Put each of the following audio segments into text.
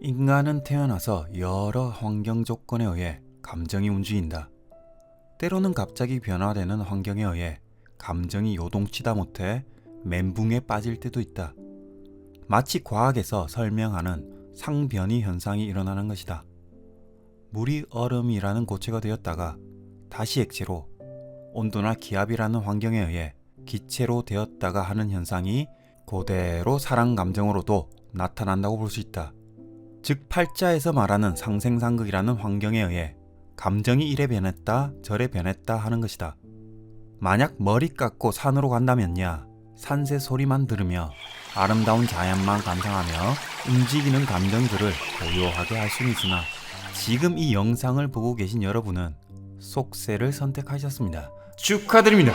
인간은 태어나서 여러 환경 조건에 의해 감정이 움직인다. 때로는 갑자기 변화되는 환경에 의해 감정이 요동치다 못해 멘붕에 빠질 때도 있다. 마치 과학에서 설명하는 상변이 현상이 일어나는 것이다. 물이 얼음이라는 고체가 되었다가 다시 액체로 온도나 기압이라는 환경에 의해 기체로 되었다가 하는 현상이 그대로 사랑 감정으로도 나타난다고 볼 수 있다. 즉 팔자에서 말하는 상생상극이라는 환경에 의해 감정이 이래 변했다 저래 변했다 하는 것이다. 만약 머리 깎고 산으로 간다면야 산새 소리만 들으며 아름다운 자연만 감상하며 움직이는 감정들을 고요하게 할 수는 있으나 지금 이 영상을 보고 계신 여러분은 속세를 선택하셨습니다. 축하드립니다.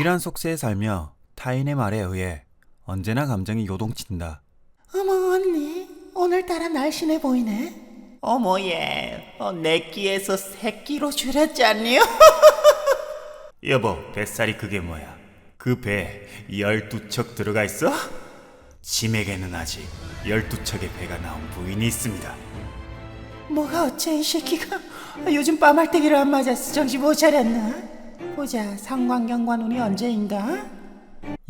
이러한 속세에 살며 타인의 말에 의해 언제나 감정이 요동친다. 어머 오늘따라 날씬해 보이네 어머 얘, 어, 내 끼에서 새끼로 줄였잖니요? 여보, 뱃살이 그게 뭐야? 그배 열두 척 들어가 있어? 짐에게는 아직 열두 척의 배가 나온 부인이 있습니다. 뭐가 어째 이 새끼가 요즘 빠말때기를 안 맞았어 정신 못 차렸나 보자 상관경관 운이 언제인가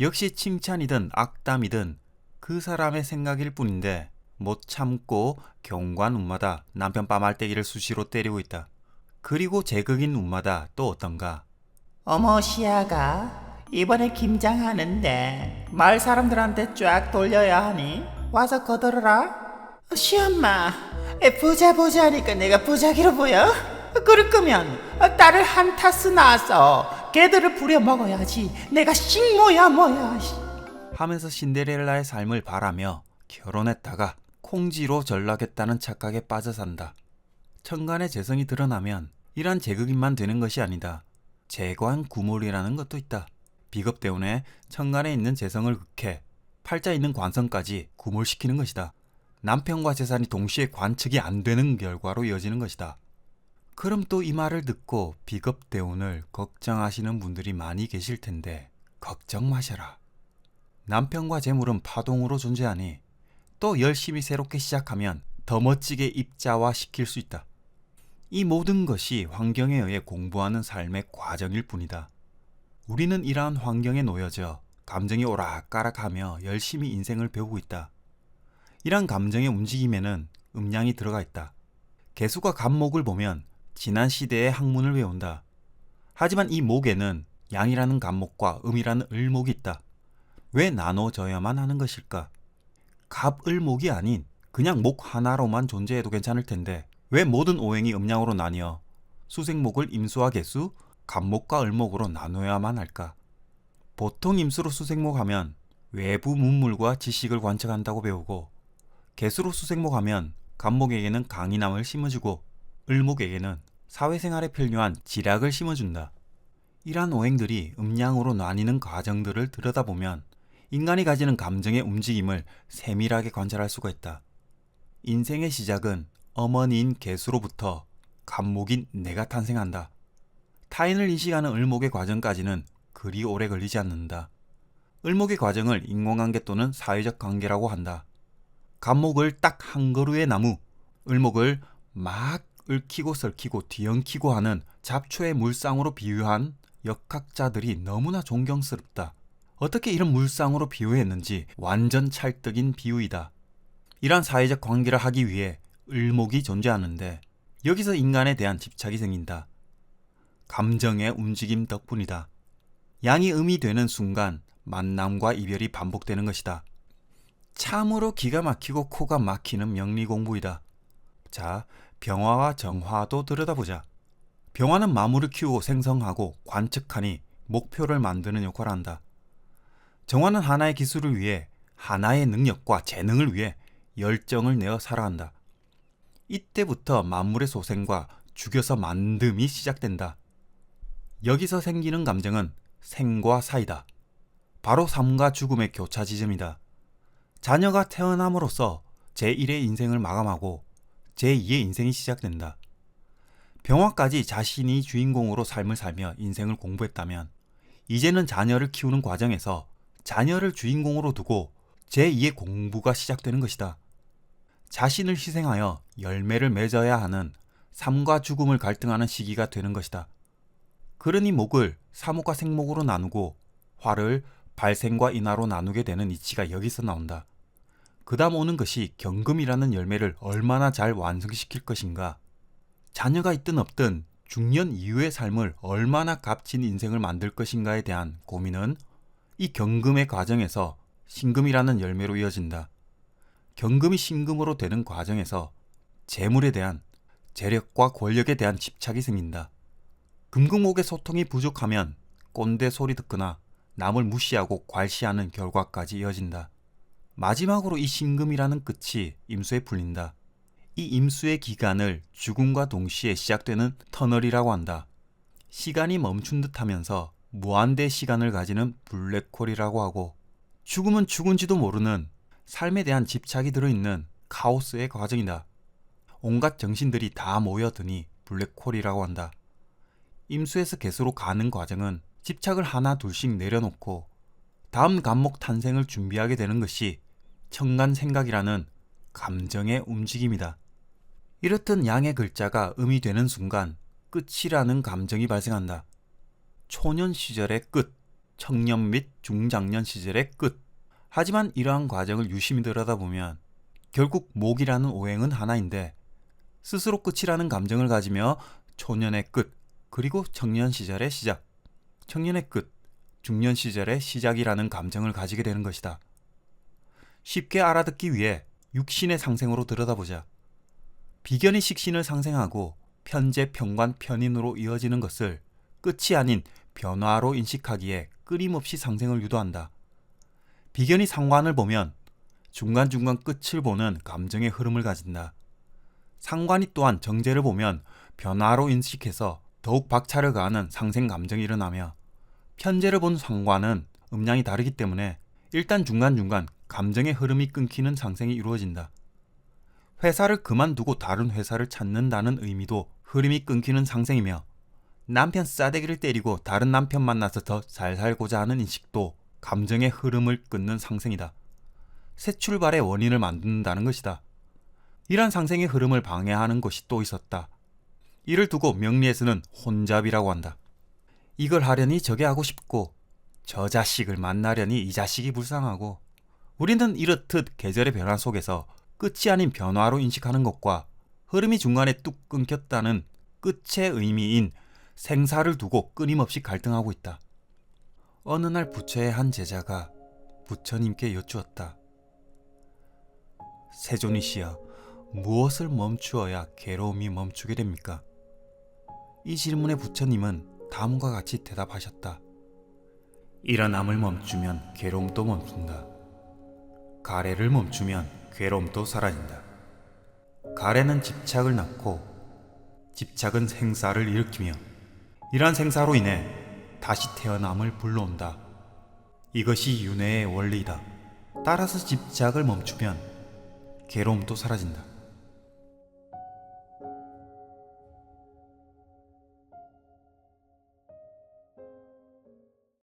역시 칭찬이든 악담이든 그 사람의 생각일 뿐인데 못 참고 경관 운마다 남편 빠말때기를 수시로 때리고 있다. 그리고 제극인 운마다 또 어떤가? 어머 시아가 이번에 김장하는데 마을 사람들한테 쫙 돌려야 하니 와서 거들어라. 시엄마, 에, 보자 보자 하니까 내가 부자기로 보여? 그럴 거면 어, 딸을 한 타스 낳아서 개들을 부려 먹어야지. 내가 식모야 뭐야. 씨. 하면서 신데렐라의 삶을 바라며 결혼했다가 콩지로 전락했다는 착각에 빠져 산다. 천간의 재성이 드러나면 이란 제극인만 되는 것이 아니다. 재관 구몰이라는 것도 있다. 비겁 때문에 천간에 있는 재성을 극해 팔자 있는 관성까지 구몰시키는 것이다. 남편과 재산이 동시에 관측이 안 되는 결과로 이어지는 것이다. 그럼 또 이 말을 듣고 비겁 대운을 걱정하시는 분들이 많이 계실 텐데 걱정 마셔라. 남편과 재물은 파동으로 존재하니 또 열심히 새롭게 시작하면 더 멋지게 입자화 시킬 수 있다. 이 모든 것이 환경에 의해 공부하는 삶의 과정일 뿐이다. 우리는 이러한 환경에 놓여져 감정이 오락가락하며 열심히 인생을 배우고 있다. 이러한 감정의 움직임에는 음양이 들어가 있다. 개수가 간목을 보면 지난 시대의 학문을 외운다. 하지만 이 목에는 양이라는 간목과 음이라는 을목이 있다. 왜 나눠져야만 하는 것일까? 갑을목이 아닌 그냥 목 하나로만 존재해도 괜찮을 텐데 왜 모든 오행이 음양으로 나뉘어 수생목을 임수와 개수, 갑목과 을목으로 나눠야만 할까? 보통 임수로 수생목 하면 외부 문물과 지식을 관측한다고 배우고 개수로 수생목 하면 갑목에게는 강인함을 심어주고 을목에게는 사회생활에 필요한 지략을 심어준다. 이러한 오행들이 음양으로 나뉘는 과정들을 들여다보면 인간이 가지는 감정의 움직임을 세밀하게 관찰할 수가 있다. 인생의 시작은 어머니인 개수로부터 간목인 내가 탄생한다. 타인을 인식하는 을목의 과정까지는 그리 오래 걸리지 않는다. 을목의 과정을 인공관계 또는 사회적 관계라고 한다. 간목을 딱 한 그루의 나무, 을목을 막 얽히고 설키고 뒤엉키고 하는 잡초의 물상으로 비유한 역학자들이 너무나 존경스럽다. 어떻게 이런 물상으로 비유했는지 완전 찰떡인 비유이다. 이러한 사회적 관계를 하기 위해 을목이 존재하는데 여기서 인간에 대한 집착이 생긴다. 감정의 움직임 덕분이다. 양이 음이 되는 순간 만남과 이별이 반복되는 것이다. 참으로 기가 막히고 코가 막히는 명리 공부이다. 자, 병화와 정화도 들여다보자. 병화는 마물을 키우고 생성하고 관측하니 목표를 만드는 역할을 한다. 정화는 하나의 기술을 위해 하나의 능력과 재능을 위해 열정을 내어 살아간다. 이때부터 만물의 소생과 죽여서 만듦이 시작된다. 여기서 생기는 감정은 생과 사이다. 바로 삶과 죽음의 교차 지점이다. 자녀가 태어남으로써 제1의 인생을 마감하고 제2의 인생이 시작된다. 병화까지 자신이 주인공으로 삶을 살며 인생을 공부했다면 이제는 자녀를 키우는 과정에서 자녀를 주인공으로 두고 제2의 공부가 시작되는 것이다. 자신을 희생하여 열매를 맺어야 하는 삶과 죽음을 갈등하는 시기가 되는 것이다. 그러니 목을 사목과 생목으로 나누고 화를 발생과 인화로 나누게 되는 이치가 여기서 나온다. 그 다음 오는 것이 경금이라는 열매를 얼마나 잘 완성시킬 것인가. 자녀가 있든 없든 중년 이후의 삶을 얼마나 값진 인생을 만들 것인가에 대한 고민은 이 경금의 과정에서 신금이라는 열매로 이어진다. 경금이 신금으로 되는 과정에서 재물에 대한 재력과 권력에 대한 집착이 생긴다. 금금옥의 소통이 부족하면 꼰대 소리 듣거나 남을 무시하고 괄시하는 결과까지 이어진다. 마지막으로 이 신금이라는 끝이 임수에 풀린다. 이 임수의 기간을 죽음과 동시에 시작되는 터널이라고 한다. 시간이 멈춘 듯 하면서 무한대 시간을 가지는 블랙홀이라고 하고 죽음은 죽은지도 모르는 삶에 대한 집착이 들어있는 카오스의 과정이다. 온갖 정신들이 다 모여드니 블랙홀이라고 한다. 임수에서 개수로 가는 과정은 집착을 하나 둘씩 내려놓고 다음 감목 탄생을 준비하게 되는 것이 청간 생각이라는 감정의 움직임이다. 이렇듯 양의 글자가 음이 되는 순간 끝이라는 감정이 발생한다. 초년 시절의 끝, 청년 및 중장년 시절의 끝. 하지만 이러한 과정을 유심히 들여다보면 결국 목이라는 오행은 하나인데 스스로 끝이라는 감정을 가지며 초년의 끝, 그리고 청년 시절의 시작, 청년의 끝, 중년 시절의 시작이라는 감정을 가지게 되는 것이다. 쉽게 알아듣기 위해 육신의 상생으로 들여다보자. 비견이 식신을 상생하고 편재, 평관, 편인으로 이어지는 것을 끝이 아닌 변화로 인식하기에 끊임없이 상생을 유도한다. 비견이 상관을 보면 중간중간 끝을 보는 감정의 흐름을 가진다. 상관이 또한 정제를 보면 변화로 인식해서 더욱 박차를 가하는 상생 감정이 일어나며 편제를 본 상관은 음량이 다르기 때문에 일단 중간중간 감정의 흐름이 끊기는 상생이 이루어진다. 회사를 그만두고 다른 회사를 찾는다는 의미도 흐름이 끊기는 상생이며 남편 싸대기를 때리고 다른 남편 만나서 더 잘 살고자 하는 인식도 감정의 흐름을 끊는 상생이다. 새 출발의 원인을 만든다는 것이다. 이러한 상생의 흐름을 방해하는 것이 또 있었다. 이를 두고 명리에서는 혼잡이라고 한다. 이걸 하려니 저게 하고 싶고 저 자식을 만나려니 이 자식이 불쌍하고 우리는 이렇듯 계절의 변화 속에서 끝이 아닌 변화로 인식하는 것과 흐름이 중간에 뚝 끊겼다는 끝의 의미인 생사를 두고 끊임없이 갈등하고 있다. 어느 날 부처의 한 제자가 부처님께 여쭈었다. 세존이시여, 무엇을 멈추어야 괴로움이 멈추게 됩니까? 이 질문에 부처님은 다음과 같이 대답하셨다. 일어남을 멈추면 괴로움도 멈춘다. 가래를 멈추면 괴로움도 사라진다. 가래는 집착을 낳고 집착은 생사를 일으키며 이러한 생사로 인해 다시 태어남을 불러온다. 이것이 윤회의 원리이다. 따라서 집착을 멈추면 괴로움도 사라진다.